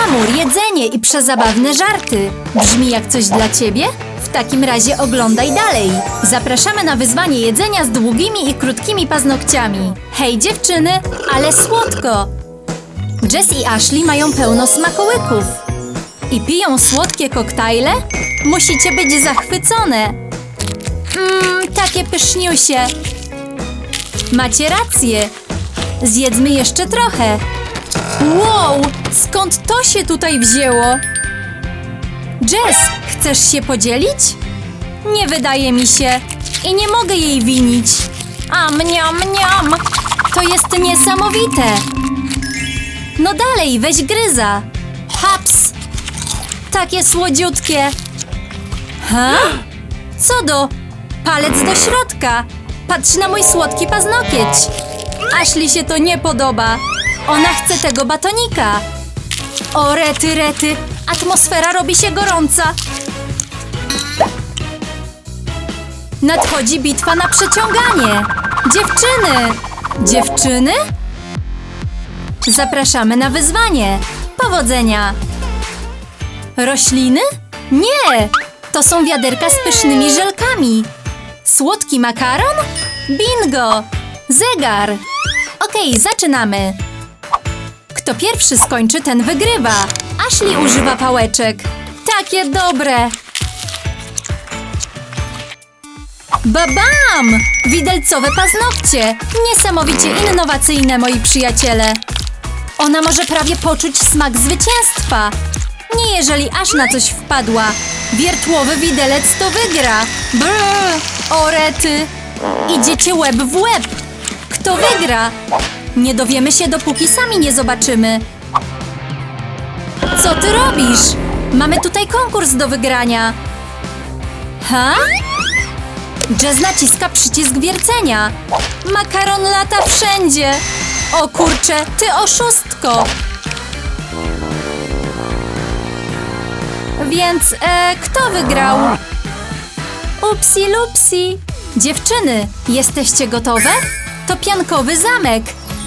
Glamur, jedzenie i przezabawne żarty. Brzmi jak coś dla ciebie? W takim razie oglądaj dalej. Zapraszamy na wyzwanie jedzenia z długimi i krótkimi paznokciami. Hej dziewczyny, ale słodko! Jess i Ashley mają pełno smakołyków. I piją słodkie koktajle? Musicie być zachwycone. Mmm, takie pyszniusie. Macie rację. Zjedzmy jeszcze trochę. Wow, skąd to się tutaj wzięło? Jess, chcesz się podzielić? Nie wydaje mi się i nie mogę jej winić. A mniam, mniam. To jest niesamowite. No dalej, weź gryza. Haps. Takie słodziutkie. Ha? Co do? Palec do środka. Patrz na mój słodki paznokieć. Ashley się to nie podoba. Ona chce tego batonika. O, rety, rety. Atmosfera robi się gorąca. Nadchodzi bitwa na przeciąganie. Dziewczyny! Dziewczyny? Zapraszamy na wyzwanie. Powodzenia! Rośliny? Nie! To są wiaderka z pysznymi żelkami. Słodki makaron? Bingo! Zegar! Okej, zaczynamy. Kto pierwszy skończy, ten wygrywa. Ashley używa pałeczek. Takie dobre. Babam! Widelcowe paznokcie. Niesamowicie innowacyjne, moi przyjaciele. Ona może prawie poczuć smak zwycięstwa. Nie jeżeli aż na coś wpadła. Wiertłowy widelec to wygra. Brr, orety. Idziecie łeb w łeb. Kto wygra? Nie dowiemy się, dopóki sami nie zobaczymy. Co ty robisz? Mamy tutaj konkurs do wygrania. Ha? Jazz naciska przycisk wiercenia. Makaron lata wszędzie. O kurcze, ty oszustko. Więc e, kto wygrał? Upsi lupsi. Dziewczyny, jesteście gotowe? To piankowy zamek.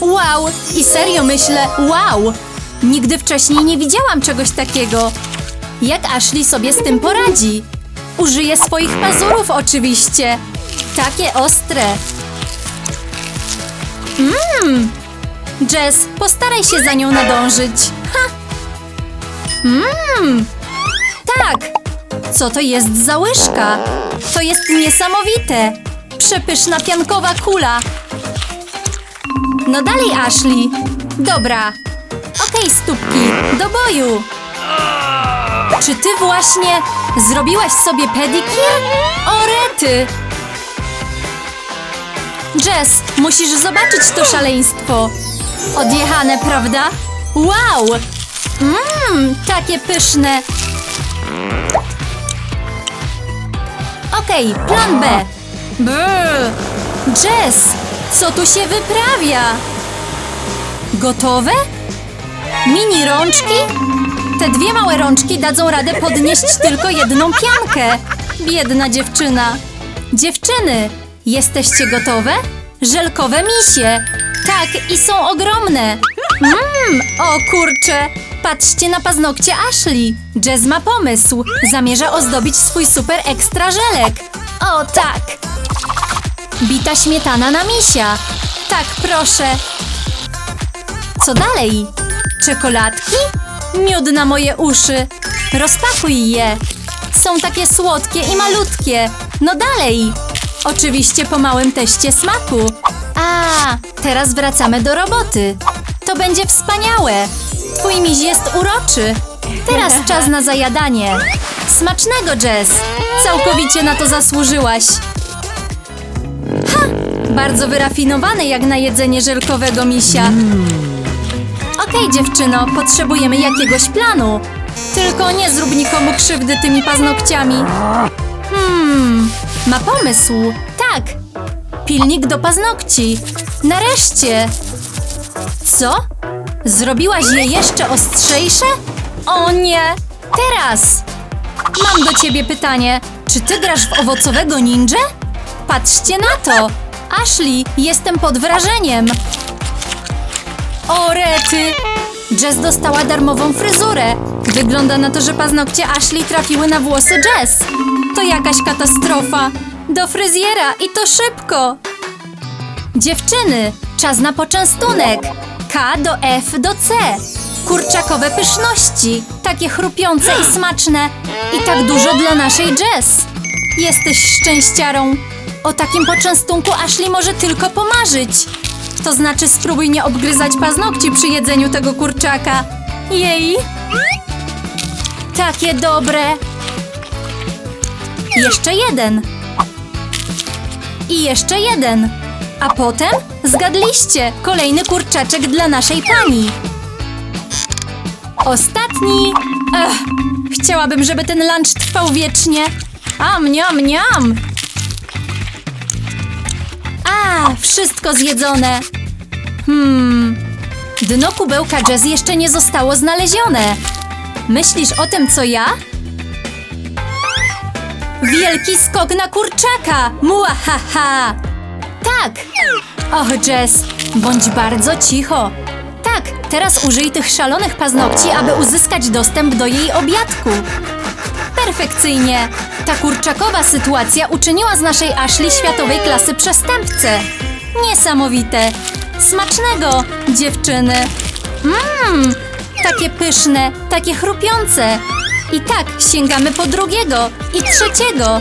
Wow! I serio myślę, wow! Nigdy wcześniej nie widziałam czegoś takiego. Jak Ashley sobie z tym poradzi? Użyję swoich pazurów oczywiście. Takie ostre. Mmm! Jess, postaraj się za nią nadążyć. Ha! Mmm! Tak! Co to jest za łyżka? To jest niesamowite! Przepyszna piankowa kula. No dalej, Ashley. Dobra. Okej, stópki, do boju. Czy ty właśnie zrobiłaś sobie pedikir? O rety! Jess, musisz zobaczyć to szaleństwo. Odjechane, prawda? Wow! Mmm, takie pyszne. Okej, plan B. Brr. Jess, co tu się wyprawia? Gotowe? Mini rączki? Te dwie małe rączki dadzą radę podnieść tylko jedną piankę. Biedna dziewczyna. Dziewczyny, jesteście gotowe? Żelkowe misie. Tak, i są ogromne. Mmm, o kurcze. Patrzcie na paznokcie Ashley. Jazz ma pomysł. Zamierza ozdobić swój super ekstra żelek. O tak. Bita śmietana na misia. Tak, proszę. Co dalej? Czekoladki? Miód na moje uszy. Rozpakuj je. Są takie słodkie i malutkie. No dalej. Oczywiście po małym teście smaku. A, teraz wracamy do roboty. To będzie wspaniałe. Twój miś jest uroczy. Teraz czas na zajadanie. Smacznego, Jess. Całkowicie na to zasłużyłaś. Bardzo wyrafinowany jak na jedzenie żelkowego misia. Okej, dziewczyno, potrzebujemy jakiegoś planu. Tylko nie zrób nikomu krzywdy tymi paznokciami. Hmm, ma pomysł. Tak. Pilnik do paznokci. Nareszcie. Co? Zrobiłaś je jeszcze ostrzejsze? O nie! Teraz! Mam do ciebie pytanie. Czy ty grasz w owocowego ninja? Patrzcie na to! Ashley, jestem pod wrażeniem. O rety! Jess dostała darmową fryzurę. Wygląda na to, że paznokcie Ashley trafiły na włosy Jess. To jakaś katastrofa. Do fryzjera i to szybko. Dziewczyny, czas na poczęstunek. K do F do C. Kurczakowe pyszności, takie chrupiące i smaczne. I tak dużo dla naszej Jess. Jesteś szczęściarą. O takim poczęstunku Ashley może tylko pomarzyć. To znaczy spróbuj nie obgryzać paznokci przy jedzeniu tego kurczaka. Jej! Takie dobre. Jeszcze jeden. I jeszcze jeden. A potem zgadliście kolejny kurczaczek dla naszej pani. Ostatni. Ech, chciałabym, żeby ten lunch trwał wiecznie. Am, niam, niam. Wszystko zjedzone. Hmm. Dno kubełka jazz jeszcze nie zostało znalezione. Myślisz o tym, co ja? Wielki skok na kurczaka! Muahaha! Tak! Och, Jess, bądź bardzo cicho. Tak, teraz użyj tych szalonych paznokci, aby uzyskać dostęp do jej obiadku. Perfekcyjnie! Ta kurczakowa sytuacja uczyniła z naszej Ashley światowej klasy przestępcę. Niesamowite! Smacznego, dziewczyny! Mmm, takie pyszne, takie chrupiące. I tak sięgamy po drugiego i trzeciego.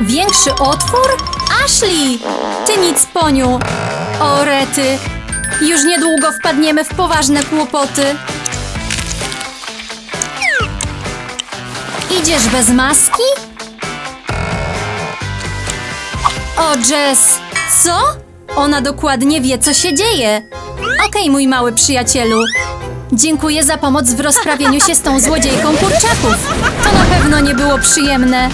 Większy otwór? Ashley! Ty nic poniu! O rety! Już niedługo wpadniemy w poważne kłopoty. Idziesz bez maski? O, Jess! Co? Ona dokładnie wie, co się dzieje. Okej, mój mały przyjacielu. Dziękuję za pomoc w rozprawieniu się z tą złodziejką kurczaków. To na pewno nie było przyjemne.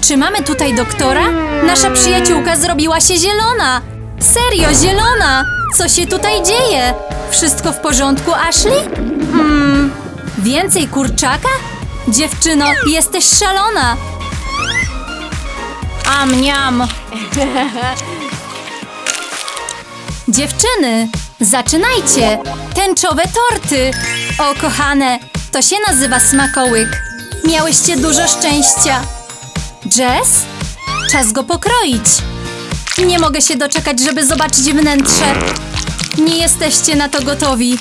Czy mamy tutaj doktora? Nasza przyjaciółka zrobiła się zielona. Serio, zielona! Co się tutaj dzieje? Wszystko w porządku, Ashley? Hmm, więcej kurczaka? Dziewczyno, jesteś szalona. Am, niam. Dziewczyny, zaczynajcie! Tęczowe torty! O, kochane, to się nazywa smakołyk. Miałyście dużo szczęścia. Jess? Czas go pokroić. Nie mogę się doczekać, żeby zobaczyć wnętrze. Nie jesteście na to gotowi.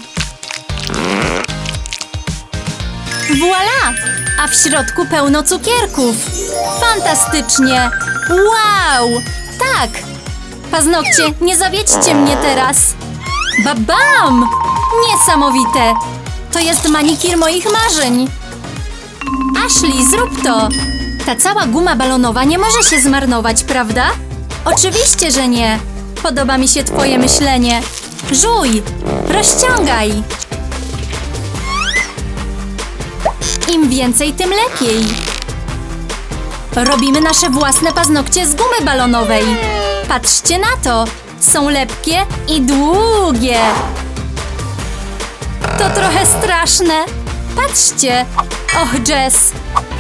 Voila! A w środku pełno cukierków. Fantastycznie! Wow! Tak! Paznokcie, nie zawiedźcie mnie teraz! Babam! Niesamowite! To jest manikir moich marzeń! Ashley, zrób to! Ta cała guma balonowa nie może się zmarnować, prawda? Oczywiście, że nie! Podoba mi się twoje myślenie. Żuj! Rozciągaj! Im więcej, tym lepiej. Robimy nasze własne paznokcie z gumy balonowej. Patrzcie na to. Są lepkie i długie. To trochę straszne. Patrzcie. Och, Jess.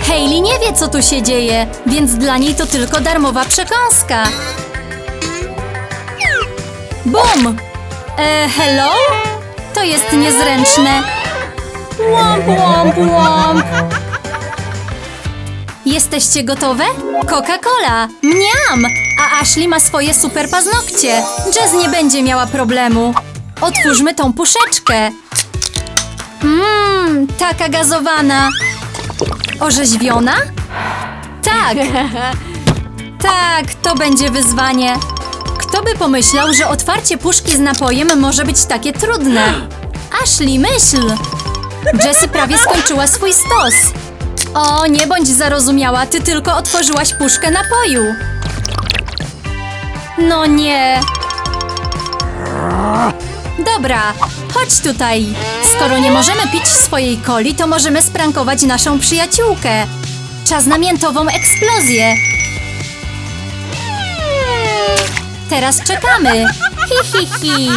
Hailey nie wie, co tu się dzieje, więc dla niej to tylko darmowa przekąska. Bum! E, hello? To jest niezręczne. Łomp, łomp, łomp. Jesteście gotowe? Coca-Cola! Mniam! A Ashley ma swoje super paznokcie. Jazz nie będzie miała problemu. Otwórzmy tą puszeczkę. Mmm, taka gazowana. Orzeźwiona? Tak! Tak, to będzie wyzwanie. Kto by pomyślał, że otwarcie puszki z napojem może być takie trudne? Ashley, myśl! Jessie prawie skończyła swój stos. O, nie bądź zarozumiała, ty tylko otworzyłaś puszkę napoju. No nie. Dobra, chodź tutaj. Skoro nie możemy pić swojej coli, to możemy sprankować naszą przyjaciółkę. Czas na miętową eksplozję. Teraz czekamy. Hi, hi, hi.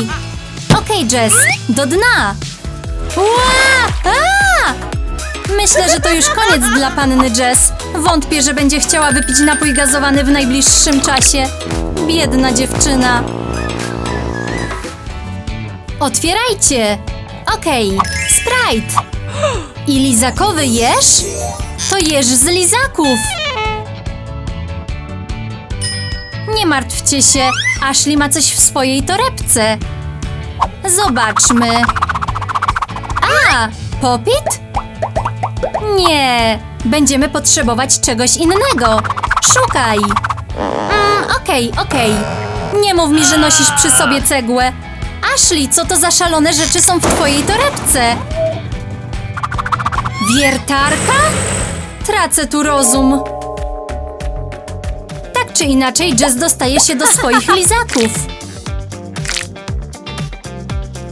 Okej, Jess, do dna. Ła! A! Myślę, że to już koniec dla panny Jess. Wątpię, że będzie chciała wypić napój gazowany w najbliższym czasie. Biedna dziewczyna. Otwierajcie! Okej, Sprite! I lizakowy jeż? To jeż z lizaków! Nie martwcie się, Ashley ma coś w swojej torebce. Zobaczmy. A, popit? Nie, będziemy potrzebować czegoś innego. Szukaj. Mm, okej, okej. Nie mów mi, że nosisz przy sobie cegłę. Ashley, co to za szalone rzeczy są w twojej torebce? Wiertarka? Tracę tu rozum. Tak czy inaczej, Jess dostaje się do swoich lizaków.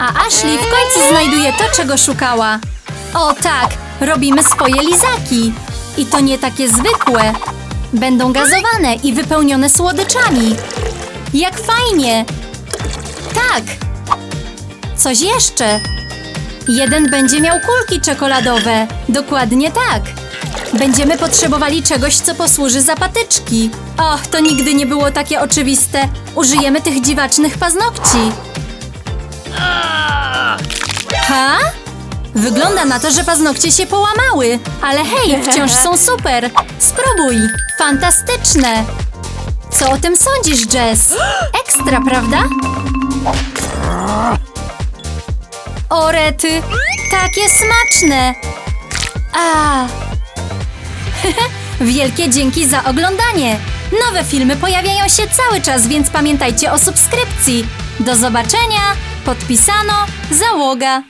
A Ashley w końcu znajduje to, czego szukała. O tak, robimy swoje lizaki. I to nie takie zwykłe. Będą gazowane i wypełnione słodyczami. Jak fajnie! Tak! Coś jeszcze. Jeden będzie miał kulki czekoladowe. Dokładnie tak. Będziemy potrzebowali czegoś, co posłuży za patyczki. Och, to nigdy nie było takie oczywiste. Użyjemy tych dziwacznych paznokci. Ha? Wygląda na to, że paznokcie się połamały. Ale hej, wciąż są super. Spróbuj. Fantastyczne. Co o tym sądzisz, Jess? Ekstra, prawda? O rety, takie smaczne! A. Wielkie dzięki za oglądanie! Nowe filmy pojawiają się cały czas, więc pamiętajcie o subskrypcji. Do zobaczenia! Podpisano Załoga.